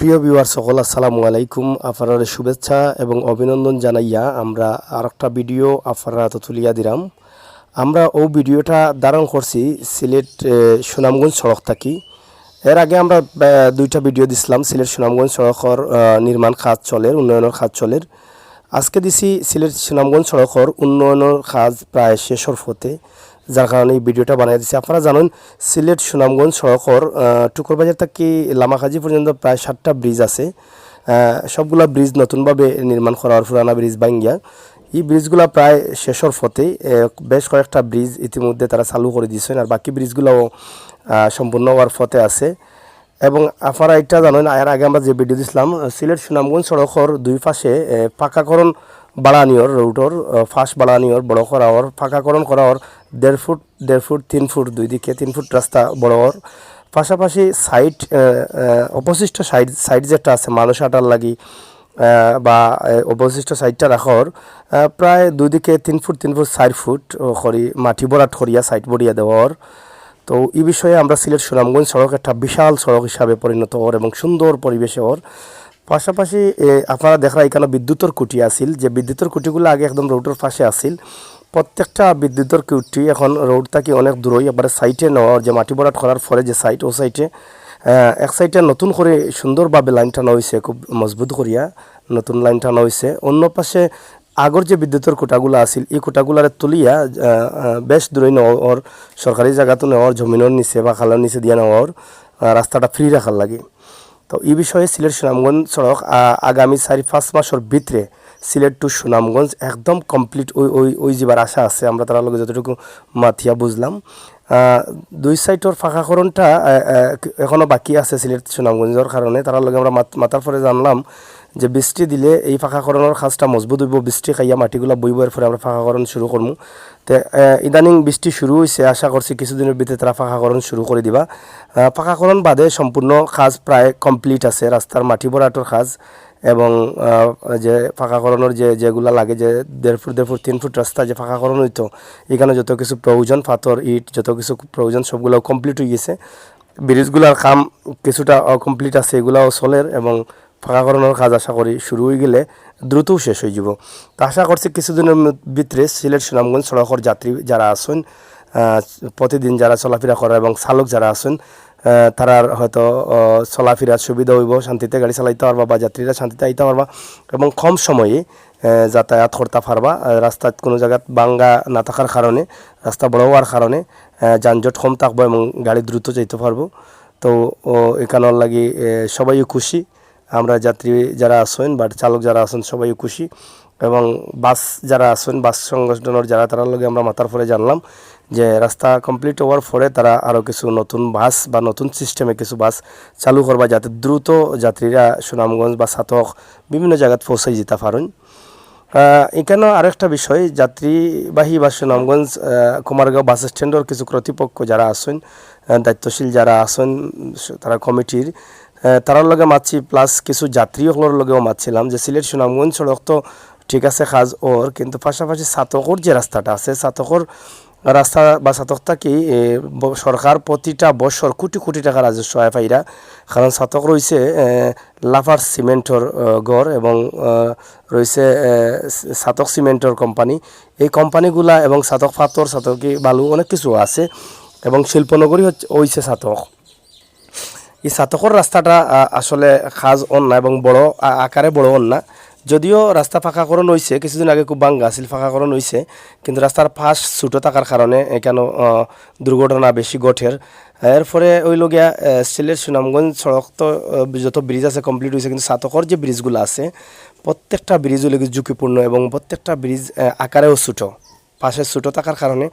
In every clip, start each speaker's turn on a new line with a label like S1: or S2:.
S1: প্রিয় বিওয়ার সকল আসসালামু আলাইকুম। আপনার শুভেচ্ছা এবং অভিনন্দন জানাইয়া আমরা আর একটা ভিডিও আপনারা তো তুলিয়া দিলাম। আমরা ও ভিডিওটা ধারণ করছি সিলেট সুনামগঞ্জ সড়ক থাকি। এর আগে আমরা দুইটা ভিডিও দিছিলাম, সিলেট সুনামগঞ্জ সড়কর নির্মাণ কাজ চলের উন্নয়নের কাজ চলের আজকে দিছি সিলেট সুনামগঞ্জ সড়কর উন্নয়নের কাজ প্রায় শেষর ফতে যার কারণে এই ভিডিওটা বানিয়ে দিচ্ছি আপনারা জানেন, সিলেট সুনামগঞ্জ সড়কের টুকুরবাজার থেকে লামাখাজি পর্যন্ত প্রায় সাতটা ব্রিজ আছে। সবগুলা ব্রিজ নতুনভাবে নির্মাণ করা হওয়ার পুরানা ব্রিজ বাঙ্গিয়া এই ব্রিজগুলা প্রায় শেষর ফতে বেশ কয়েকটা ব্রিজ ইতিমধ্যে তারা চালু করে দিয়েছেন আর বাকি ব্রিজগুলোও সম্পূর্ণ হওয়ার ফতে আছে। এবং আপনারা এটা জানেন, এর আগে আমরা যে ভিডিও দিছিলাম, সিলেট সুনামগঞ্জ সড়কের দুই পাশে পাকাকরণ বাড়ানিওর রুটর ফাঁস বাড়ানিওর বড় করা ওর পাকাকরণ করা ওর দেড় ফুট দেড় ফুট, তিন ফুট, দুই দিকে তিন ফুট রাস্তা বড় ওর পাশাপাশি সাইড অবশিষ্ট সাইড সাইড যেটা আছে, মানুষ আটার লাগি বা অবশিষ্ট সাইডটা রাখর প্রায় দুই দিকে তিন ফুট তিন ফুট চার ফুট করি মাটি বরাট করিয়া সাইড বড়িয়া দেওয়ার তো এই বিষয়ে আমরা সিলেট সুনামগঞ্জ সড়ক একটা বিশাল সড়ক হিসাবে পরিণত হওয়ার এবং সুন্দর পরিবেশে ওর পাশাপাশি আপনারা দেখা এখানে বিদ্যুতের কুটি আছিল, যে বিদ্যুতের কুটিগুলো আগে একদম রোডের পাশে আছিল। প্রত্যেকটা বিদ্যুতের কুটি এখন রোড থেকে অনেক দূরই, এবারে সাইটে নেওয়ার, যে মাটি ভরাট করার পরে যে সাইট, ও সাইটে এক সাইডে নতুন করে সুন্দরভাবে লাইন হয়েছে খুব মজবুত করিয়া নতুন লাইন হয়েছে অন্য পাশে আগর যে বিদ্যুতের কোটাগুলো আছিল, এই কোটাগুলারে তুলিয়া বেশ দূরে নেওয়ার, সরকারি জায়গাতো নেওয়ার, জমিনের নিচে বা খালের নিচে দিয়ে নেওয়ার রাস্তাটা ফ্রি রাখার লাগে। তো এই বিষয়ে সিলেট সুনামগঞ্জ সড়ক আগামী চারি পাঁচ মাসের ভিতরে সিলেট টু সুনামগঞ্জ একদম কমপ্লিট ওই ওই ওই যাবার আশা আছে। আমরা তার লগে যতটুকু মাথিয়া বুঝলাম। দুই সাইডের ফাঁকাকরণটা আহ, আহ, এখনও বাকি আছে সিলেট সুনামগঞ্জের কারণে। তার লগে আমরা মাত- মাথার পরে জানলাম যে বৃষ্টি দিলে এই ফাঁকাকরণের কাজটা মজবুত হইব, বৃষ্টি খাইয়া মাটিগুলা বইব এর পরে আমরা ফাঁকাকরণ শুরু করব তে ইদানিং বৃষ্টি শুরু হয়েছে আশা করছি কিছুদিনের ভিতরে তারা ফাঁকাকরণ শুরু করে দিবা। ফাঁকাকরণ বাদে সম্পূর্ণ কাজ প্রায় কমপ্লিট আছে, রাস্তার মাটি ভরাটোর কাজ এবং যে ফাঁকাকরণের যে, যেগুলা লাগে, যে দেড় ফুট দেড় ফুট, তিন ফুট রাস্তা যে ফাঁকাকরণ হইতো, এখানে যত কিছু প্রয়োজন পাথর ইট, যত কিছু প্রয়োজন সবগুলো কমপ্লিট হয়ে গেছে। ব্রিজগুলোর কাম কিছুটা কমপ্লিট আছে, এগুলাও চলের এবং ফাঁকাকরণের কাজ আশা করি শুরু হয়ে গেলে দ্রুতও শেষ হয়ে যাব। তো আশা করছি কিছুদিনের ভিতরে সিলেট সুনামগঞ্জ সড়কের যাত্রী যারা আহ, প্রতিদিন যারা চলাফেরা করে এবং চালক যারা আছেন তারা হয়তো চলাফেরার সুবিধা হইব শান্তিতে গাড়ি চালাইতে পারবা বা যাত্রীরা শান্তিতে আইতে পারবা এবং কম সময়ে যাতায়াত করতে পারবা। আহ, রাস্তাত কোনো জায়গাত বাঙ্গা না থাকার কারণে রাস্তা বড় হওয়ার কারণে যানজট কম থাকব এবং গাড়ি দ্রুত যেতে পারব। তো এখানের লাগি সবাই খুশি। আমরা যাত্রী যারা আছেন বা চালক যারা আছেন সবাই খুশি এবং বাস যারা আছেন বাস সংগঠনের যারা তারা লগে আমরা মাথার পরে জানলাম যে রাস্তা কমপ্লিট হওয়ার পরে তারা আরও কিছু নতুন বাস বা নতুন সিস্টেমে কিছু বাস চালু করবা যাতে দ্রুত যাত্রীরা সুনামগঞ্জ বা সাতক বিভিন্ন জায়গাত পৌঁছাই যেতে পারেন। এখানে আরেকটা বিষয় যাত্রীবাহী বা সুনামগঞ্জ কুমারগাঁও বাস স্ট্যান্ডের কিছু কর্তৃপক্ষ যারা আহ, দায়িত্বশীল যারা আছেন স- তারা কমিটির তারার লগে মাতছি প্লাস কিছু যাত্রীসকলের লগেও মাতছিলাম যে সিলেট সুনামগঞ্জ সড়ক তো ঠিক আছে কাজ ওর, কিন্তু পাশাপাশি সাতকর যে রাস্তাটা আছে, সাতকর রাস্তা বা সাতকটা কি সরকার প্রতিটা বছর কোটি কোটি টাকা রাজস্ব আয় পাইরা কারণ সাতক রয়েছে লাফার সিমেন্টর গড় এবং রয়েছে সাতক সিমেন্টর কোম্পানি। এই কোম্পানিগুলা এবং সাতক পাথর সাতকি বালু অনেক কিছু আছে এবং শিল্পনগরী হচ্ছে, হইছে সাতক। এই সাতকর রাস্তাটা আসলে খাজ অন না এবং বড় আকারে বড় অন না। যদিও রাস্তা ফাঁকাকরণ হয়েছে কিছুদিন আগে খুব বাঙ্গা আছিল ফাঁকাকরণ হয়েছে কিন্তু রাস্তার ফাঁস ছোটো থাকার কারণে কেন দুর্ঘটনা বেশি ঘটের। এরপরে ওই লগিয়া সিলেট সুনামগঞ্জ সড়ক তো যত ব্রিজ আছে কমপ্লিট হয়েছে কিন্তু সাতকর যে ব্রিজগুলো আছে, প্রত্যেকটা ব্রিজ হলে ঝুঁকিপূর্ণ এবং প্রত্যেকটা ব্রিজ আকারেও ছোটো। পাশে ছোটো থাকার কারণে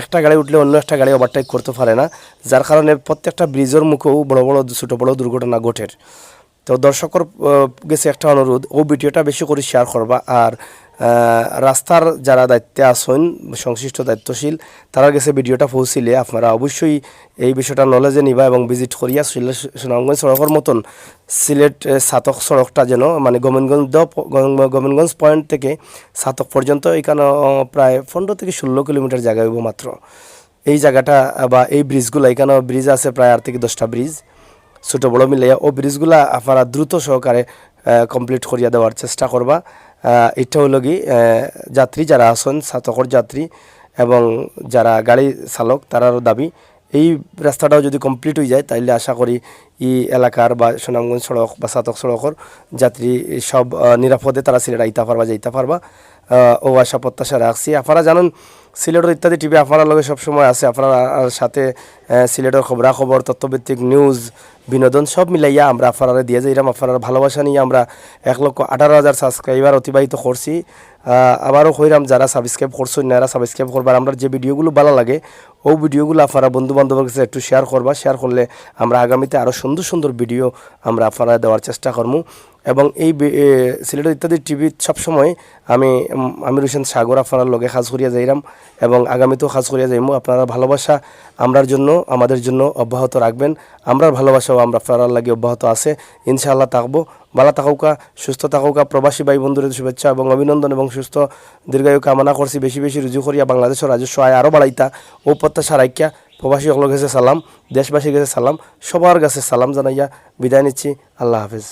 S1: একটা গাড়ি উঠলে অন্য একটা গাড়ি ওভারটেক করতে পারে না, যার কারণে প্রত্যেকটা ব্রিজের মুখেও বড় বড় ছোটো বড় দুর্ঘটনা ঘটের তো দর্শকর গেছে একটা অনুরোধ, ও ভিডিওটা বেশি করে শেয়ার করবা আর রাস্তার যারা দায়িত্বে আছেন, সংশ্লিষ্ট দায়িত্বশীল, তারা গেছে ভিডিওটা পৌঁছিলে। আপনারা অবশ্যই এই বিষয়টা নলেজে নিবা এবং ভিজিট করিয়া সুনামগঞ্জ সড়কের মতন সিলেট সাতক সড়কটা যেন মানে গোবিন্দগঞ্জ গোবিন্দগঞ্জ পয়েন্ট থেকে সাতক পর্যন্ত এখানে প্রায় পনেরো থেকে ষোলো কিলোমিটার জায়গা হইব মাত্র। এই জায়গাটা, বা এই ব্রিজগুলো এখানে ব্রিজ আছে প্রায় আট থেকে দশটা ব্রিজ ছোটো বড় মিলাইয়া, ও ব্রিজগুলা আপনারা দ্রুত সহকারে কমপ্লিট করিয়া দেওয়ার চেষ্টা করবা। এটা হলো কি যাত্রী যারা আসন, সাতকর যাত্রী এবং যারা গাড়ি চালক, তারারও দাবি, এই রাস্তাটাও যদি কমপ্লিট হয়ে যায়, তাইলে আশা করি ই এলাকার বা সুনামগঞ্জ সড়ক বা সাতক সড়কর যাত্রী সব নিরাপদে তারা সিলেট আইতা পারবা, যাইতে পারবা। ও আশা প্রত্যাশা রাখছি। আপনারা জানেন সিলেটের ইত্যাদি টিভি আপনার লগে সবসময় আছে। আপনার সাথে সিলেটের খবরাখবর, তথ্যভিত্তিক নিউজ বিনোদন সব মিলাইয়া আমরা আপনারা দিয়ে যাইলাম আপনার ভালোবাসা নিয়ে আমরা এক লক্ষ আঠারো হাজার সাবস্ক্রাইবার অতিবাহিত করছি। আবারও কইরাম, যারা সাবস্ক্রাইব করছ এরা সাবস্ক্রাইব করবার, আমরা যে ভিডিওগুলো ভালো লাগে ও ভিডিওগুলো আপনারা বন্ধু বান্ধবের কাছে একটু শেয়ার করবা। শেয়ার করলে আমরা আগামীতে আরও সুন্দর সুন্দর ভিডিও আমরা আপনারা দেওয়ার চেষ্টা করব এবং এই সিলেটের ইত্যাদি টিভি সবসময় আমি আমির হোসেন সাগর আপনার লগে কাজ করিয়া যাইরাম এবং আগামীতেও কাজ করিয়া যাইমু। আপনারা ভালোবাসা আমরার জন্য, আমাদের জন্য অব্যাহত রাখবেন। আমরার ভালোবাসাও আমরা আপনার লাগে অব্যাহত আছে। ইনশাআল্লাহ থাকব। ভালো থাকুকা, সুস্থ থাকুকা, প্রবাসী ভাই বন্ধুদের শুভেচ্ছা এবং অভিনন্দন এবং সুস্থ দীর্ঘায়ু কামনা করছি। বেশি বেশি রুজু করিয়া বাংলাদেশের রাজস্ব আয় আরও বাড়াইতা। ও প্রত্যাশা রাখিয়া প্রবাসী সকলের কাছে সালাম দেশবাসীর কাছে সালাম, সবার কাছে সালাম জানাইয়া বিদায় নিচ্ছি। আল্লাহ হাফিজ।